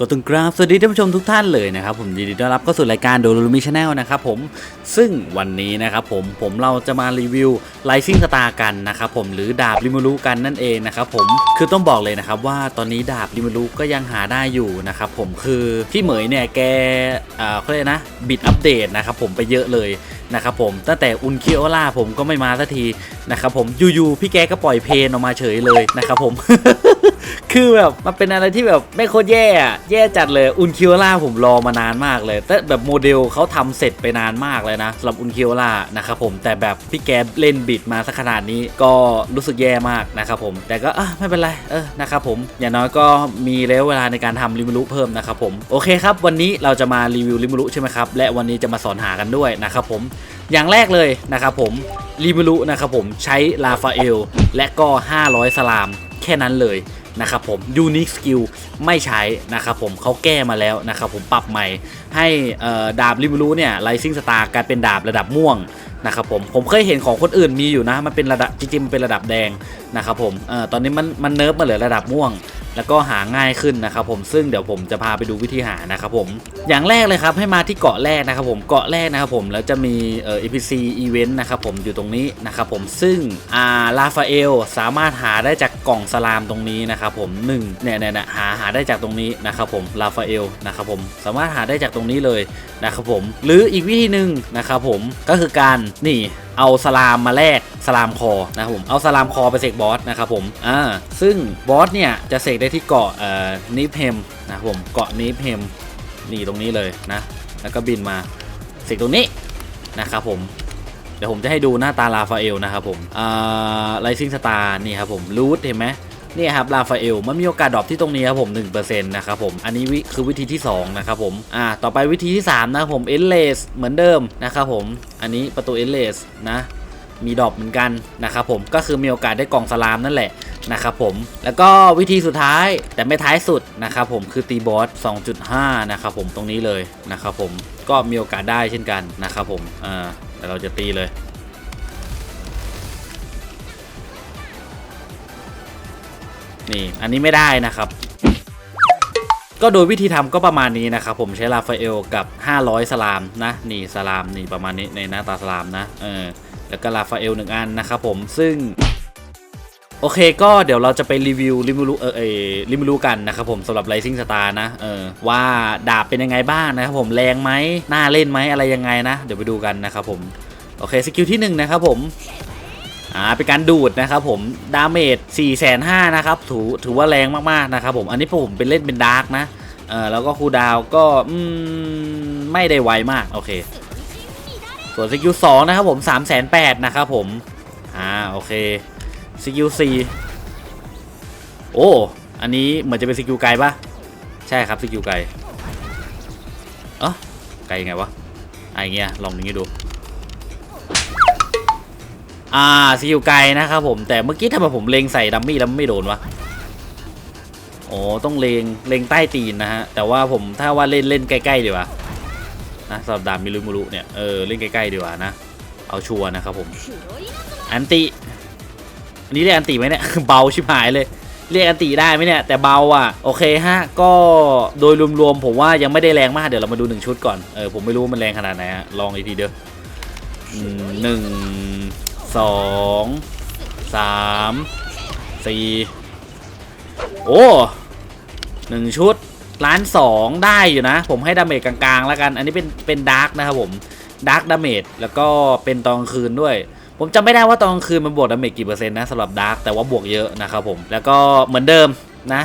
ก็ต้องกราบสวัสดีท่านผู้ชมทุกท่านเลยนะครับผมยินดีต้อนรับเข้าสู่รายการโดลูมิชแนลนะครับผมซึ่งวันนี้นะครับผมผมเราจะมารีวิวไลซิ่งสตาร์กันนะครับผมหรือดาบริมูรุกันนั่นเองนะครับผมคือต้องบอกเลยนะครับว่าตอนนี้ดาบริมูรุก็ยังหาได้อยู่นะครับผมคือพี่เหมยเนี่ยแกเอ่อเขาเรียกนะบิดอัปเดตนะครับผมไปเยอะเลยนะครับผมตั้งแต่อุนคิโอล่าผมก็ไม่มาสักทีนะครับผมอยู่ๆพี่แกก็ปล่อยเพลงออกมาเฉยเลยนะครับผม คือแบบมันเป็นอะไรที่แบบไม่โคตรแย่อะแย่จัดเลยอุนคิวล่าผมรอมานานมากเลย แต่แบบโมเดลเขาทำเสร็จไปนานมากเลยนะสำหรับอุนคิวล่านะครับผมแต่แบบพี่แกเล่นบิดมาสักขนาดนี้ก็รู้สึกแย่มากนะครับผม แต่ก็อะไม่เป็นไรเออนะครับผมอย่างน้อยก็มีระยะเวลาในการทำริมูรุเพิ่มนะครับผมโอเคครับ วันนี้เราจะมารีวิวริมูรุใช่ไหมครับและวันนี้จะมาสอนหากันด้วยนะครับผมอย่างแรกเลยนะครับผมริมูรุนะครับผมใช้ลาฟาเอลและก็ 500 สลามแค่นั้นเลย นะครับผม Unique Skill ไม่ใช้นะครับผมเขาแก้มาแล้วนะครับผมปรับใหม่ ให้ดาบริมูรุเนี่ยไลซิ่งสตาร์กลายเป็นดาบระดับม่วงนะครับผมผมเคยเห็นของคนอื่นมีอยู่นะ มันเป็นระดับจริงๆมันเป็นระดับแดงนะครับผมเอ่อตอนนี้มันมันเนิร์ฟมาเหลือระดับม่วง แล้วก็หาง่ายขึ้นนะครับผมซึ่งเดี๋ยวผมจะพาไปดูวิธีหานะครับผมอย่างแรกเลยครับให้มาที่เกาะแรกนะครับผมเกาะแรกนะครับผมแล้วจะมีเอ่อ EPC Event นะครับผมอยู่ตรงนี้นะครับผมซึ่งอ่าลาฟาเอลสามารถหาได้จากกล่องสลามตรงนี้นะครับผมหนึ่งเนี่ยเนี่ยเนี่ยหาหาได้จากตรงนี้นะครับผมลาฟาเอลนะครับผมสามารถหาได้จากตรงนี้เลยนะครับผมหรืออีกวิธีหนึ่งนะครับผมก็คือการนี่เอาสลามมาแลกสลามคอนะครับผมเอาสลามคอไปเสกบอสนะครับผมอ่าซึ่งบอสเนี่ยจะเสกได้ที่เกาะเอ่อนิฟเฮมนะครับผมเกาะนิฟเฮมนี่ตรงนี้เลยนะแล้วก็บินมาเสกตรงนี้นะครับผมเดี๋ยวผมจะให้ดูหน้าตาลาฟาเอลนะครับผมอ่าไลซิงสตาร์นี่ครับผมรูทเห็นไหม นี่ครับลาฟาเอลมันมีโอกาสดรอปที่ตรงนี้ครับผม1%นะครับผมอันนี้คือวิธีที่สองนะครับผมอ่าต่อไปวิธีที่สามนะครับผมเอเลสเหมือนเดิมนะครับผมอันนี้ประตูเอเลสนะมีดรอปเหมือนกันนะครับผมก็คือมีโอกาสได้กล่องสลามนั่นแหละนะครับผมแล้วก็วิธีสุดท้ายแต่ไม่ท้ายสุดนะครับผมคือตีบอส 2.5 นะครับผมตรงนี้เลยนะครับผมก็มีโอกาสได้เช่นกันนะครับผมอ่าแต่เราจะตีเลย นี่อันนี้ไม่ได้นะครับ ก็โดยวิธีทำก็ประมาณนี้นะครับ ผมใช้ลาฟาเอลกับ 500 สลามนะ นี่สลามนี่ประมาณนี้ในหน้าตาสลามนะเออแล้วก็ลาฟาเอลหนึ่งอันนะครับผมซึ่งโอเคก็เดี๋ยวเราจะไปรีวิวริมูรุเออเออริมูรุกันนะครับผมสำหรับ Rising Star นะเออว่าดาบเป็นยังไงบ้างนะครับผมแรงไหมน่าเล่นไหมอะไรยังไงนะ เดี๋ยวไปดูกันนะครับผม โอเคสกิลที่หนึ่งนะครับผม อ่าเป็นการดูดนะครับผมดาเมจ4 5 0 0 0นะครับถือถือว่าแรงมากๆนะครับผมอันนี้ผมเป็นเล่นเป็นดาร์กนะเออแล้วก็คูดาวก็อืมไม่ได้ไวมากโอเค ส่วนสกิลสองนะครับผม3 8 0 0 0นะครับผมอ่าโอเคสกิลสี่โอ้อันนี้เหมือนจะเป็นสกิลไกลปะใช่ครับสกิลไกลเออไกลยังไงวะอะอเงี้ยลองอย่างงี้ดู อ่าสกิลไกลนะครับผมแต่เมื่อกี้ทำไมผมเลงใส่ดัมมี่แล้วไม่โดนวะโอ้ต้องเลงเลงใต้ตีนนะฮะแต่ว่าผมถ้าว่าเล่นเล่นใกล้ๆดีกว่านะสำหรับดาบมิรุมุรุเนี่ยเออเล่นใกล้ๆดีกว่านะเอาชัวร์นะครับผมอันติอันนี้เรียกอันติไหมเนี่ยเบาชิบหายเลย เรียกอันติได้ไหมเนี่ยแต่เบาอะโอเคฮะก็โดยรวมๆผมว่ายังไม่ได้แรงมากเดี๋ยวเรามาดูหนึ่งชุดก่อนเออผมไม่รู้ว่ามันแรงขนาดไหนฮะลองอีกทีเดียวอืมหนึ่ง สองสามสี่โอ้หนึ่งชุดล้านสองได้อยู่นะ ผมให้ดาเมจกลางๆแล้วกัน อันนี้เป็นเป็นดาร์กนะครับผมดาร์กดาเมจแล้วก็เป็นตอนคืนด้วย ผมจำไม่ได้ว่าตอนคืนมันบวกดาเมจกี่เปอร์เซ็นต์นะสำหรับดาร์กแต่ว่าบวกเยอะนะครับผมแล้วก็เหมือนเดิมนะ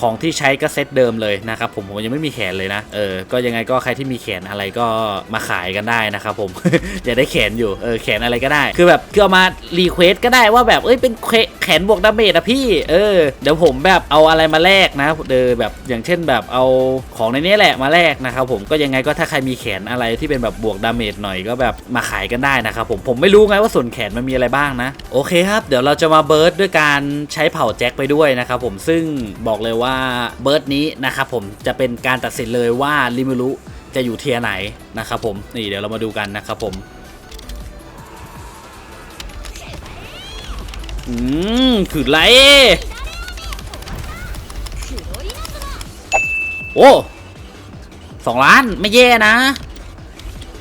ของที่ใช้ก็เซตเดิมเลยนะครับผมผมยังไม่มีแขนเลยนะเออก็ยังไงก็ใครที่มีแขนอะไรก็มาขายกันได้นะครับผมอยากได้แขนอยู่เออแขนอะไรก็ได้ คือแบบคือเอามารีเควสก็ได้ว่าแบบเอ้ยเป็นแขนบวกดาเมจอะพี่เออเดี๋ยวผมแบบเอาอะไรมาแลกนะเออแบบอย่างเช่นแบบเอาของในนี้แหละมาแลกนะครับผมก็ยังไงก็ถ้าใครมีแขนอะไรที่เป็นแบบบวกดาเมจหน่อยก็แบบมาขายกันได้นะครับผมผมไม่รู้ไงว่าส่วนแขนมันมีอะไรบ้างนะ โอเคครับ เดี๋ยวเราจะมาเบิร์ดด้วยการใช้เผาแจ็คไปด้วยนะครับผมซึ่งบอกเลยว่าเบิร์ดนี้นะครับผมจะเป็นการตัดสินเลยว่าลิมูรุจะอยู่เทียไหนนะครับผมนี่เดี๋ยวเรามาดูกันนะครับผมอืมคือไรโอ้สองล้านไม่แย่นะ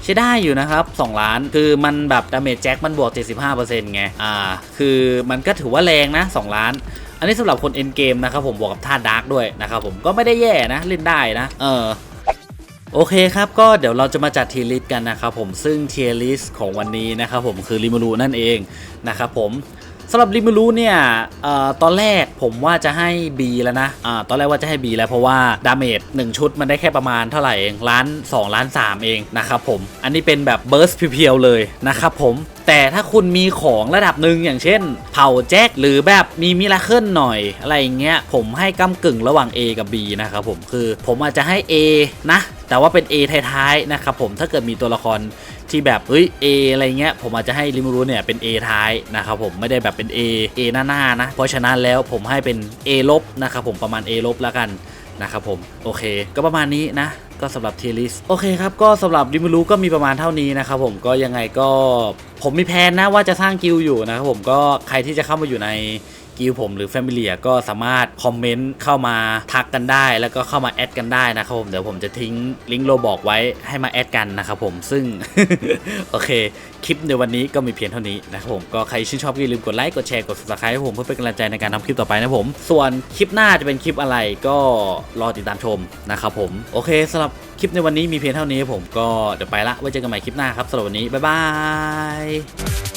ใช้ได้อยู่นะครับ 2 ล้านคือมันแบบดาเมจแจ็คมันบวก 75%ไงอ่าคือมันก็ถือว่าแรงนะ 2 ล้าน อันนี้สำหรับคนเอ็นเกมนะครับผมบวกกับท่าดาร์กด้วยนะครับผมก็ไม่ได้แย่นะเล่นได้นะเออโอเคครับ ก็เดี๋ยวเราจะมาจัดทีลิสกันนะครับผมซึ่งเทียลิสของวันนี้นะครับผมคือริมูรูนั่นเองนะครับผม สำหรับริมูรูเนี่ยออตอนแรกผมว่าจะให้ B แล้วนะอตอนแรกว่าจะให้ B แล้วเพราะว่าดาเมจ1ชุดมันได้แค่ประมาณเท่าไหร่เองล้าน2ล้าน3 เองนะครับผม อันนี้เป็นแบบเบิร์สเพียวๆเลยนะครับผมแต่ถ้าคุณมีของระดับหนึ่งอย่างเช่น เผาแจ็คหรือแบบมีมิราเคิลหน่อยอะไรอย่างเงี้ยผมให้กำกึ่งระหว่าง A กับ B นะครับผมคือผมอาจจะให้ A นะ แต่ว่าเป็น A ท้ายๆนะครับผมถ้าเกิดมีตัวละคร ที่แบบเฮ้ย A อะไรเงี้ยผมอาจจะให้ริมูรุเนี่ยเป็น A ท้ายนะครับผมไม่ได้แบบเป็น A A หน้าๆนะเพราะฉะนั้นแล้วผมให้เป็น A ลบนะครับผมประมาณ A ลบแล้วกันนะครับผมโอเค ก็ประมาณนี้นะก็สำหรับเทลิสโอเคครับ ก็สำหรับริมูรุก็มีประมาณเท่านี้นะครับผมก็ยังไงก็ผมมีแผนนะว่าจะสร้างกิลอยู่นะครับผมก็ใครที่จะเข้ามาอยู่ใน กิลผมหรือ f a m i l i ก็สามารถคอมเมนต์เข้ามาทักกันได้ แล้วก็เข้ามาแอดกันได้นะครับผมเดี๋ยวผมจะทิ้งลิงก์โลบอกไว้ให้มาแอดกันนะครับผมซึ่ง โอเค คลิปในวันนี้ก็มีเพียงเท่านี้นะครับผมก็ใครชื่นชอบก็อย่าลืมกดไลค์กดแชร์กด subscribe ให้ผมเพื่อเป็นกำลังใจในการทำคลิปต่อไปนะผม ส่วนคลิปหน้าจะเป็นคลิปอะไรก็รอติดตามชมนะครับผมโอเคสำหรับคลิปในวันนี้มีเพียงเท่านี้ผมก็เดี๋ยวไปละไว้เจอกันใหม่คลิปหน้าครับสำหรับวันนี้บ๊ายบาย